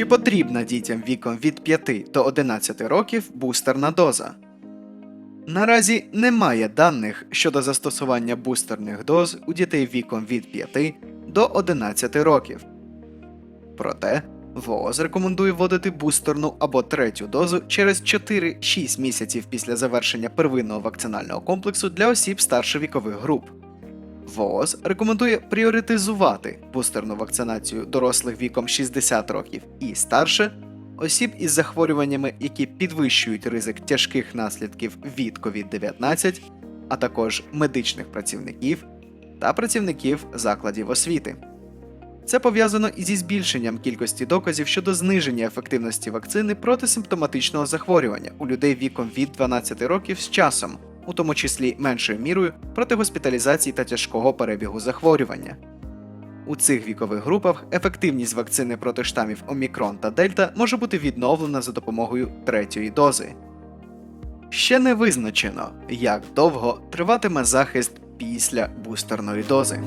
Чи потрібна дітям віком від 5 до 11 років бустерна доза? Наразі немає даних щодо застосування бустерних доз у дітей віком від 5 до 11 років. Проте ВООЗ рекомендує вводити бустерну або третю дозу через 4-6 місяців після завершення первинного вакцинального комплексу для осіб старше вікових груп. ВООЗ рекомендує пріоритизувати бустерну вакцинацію дорослих віком 60 років і старше, осіб із захворюваннями, які підвищують ризик тяжких наслідків від COVID-19, а також медичних працівників та працівників закладів освіти. Це пов'язано і зі збільшенням кількості доказів щодо зниження ефективності вакцини проти симптоматичного захворювання у людей віком від 12 років з часом, у тому числі меншою мірою проти госпіталізації та тяжкого перебігу захворювання. У цих вікових групах ефективність вакцини проти штамів Омікрон та Дельта може бути відновлена за допомогою третьої дози. Ще не визначено, як довго триватиме захист після бустерної дози.